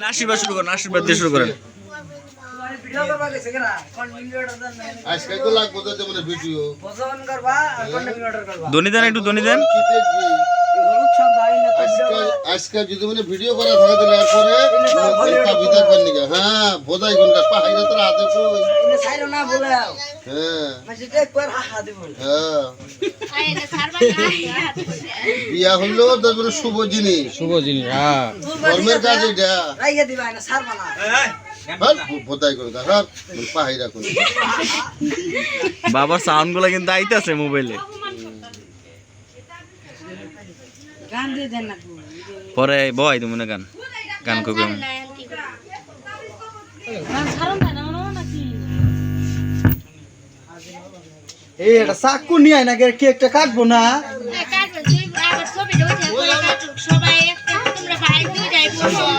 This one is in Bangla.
আশীর্বাদ শুরু করেন, আশীর্বাদ দিয়ে শুরু করেন। ধনী দেন একটু ধনী দেন। আজকে যদি মানে ভিডিও করা থাকে, তাহলে এরপরে হ্যাঁ বোঝাই কোন কাজ তোর হাতে না বলে। হ্যাঁ। হাহা দিব হ্যাঁ বিয়া হইল তোর মানে শুভ জিনিস। শুভ জিনিস হ্যাঁ। ধর্মের কাজ এটা। রাইয়া দিবা না সারবা না। বাবার সাউন্ডগুলা কিন্তু আইতাছে মোবাইলে। গান দিয়ে দেন না পরে বয় তুমি না গান গান করবে। এই এটা চাকু নিয়ে না কেকটা কাটবো না? সবাই তোমরা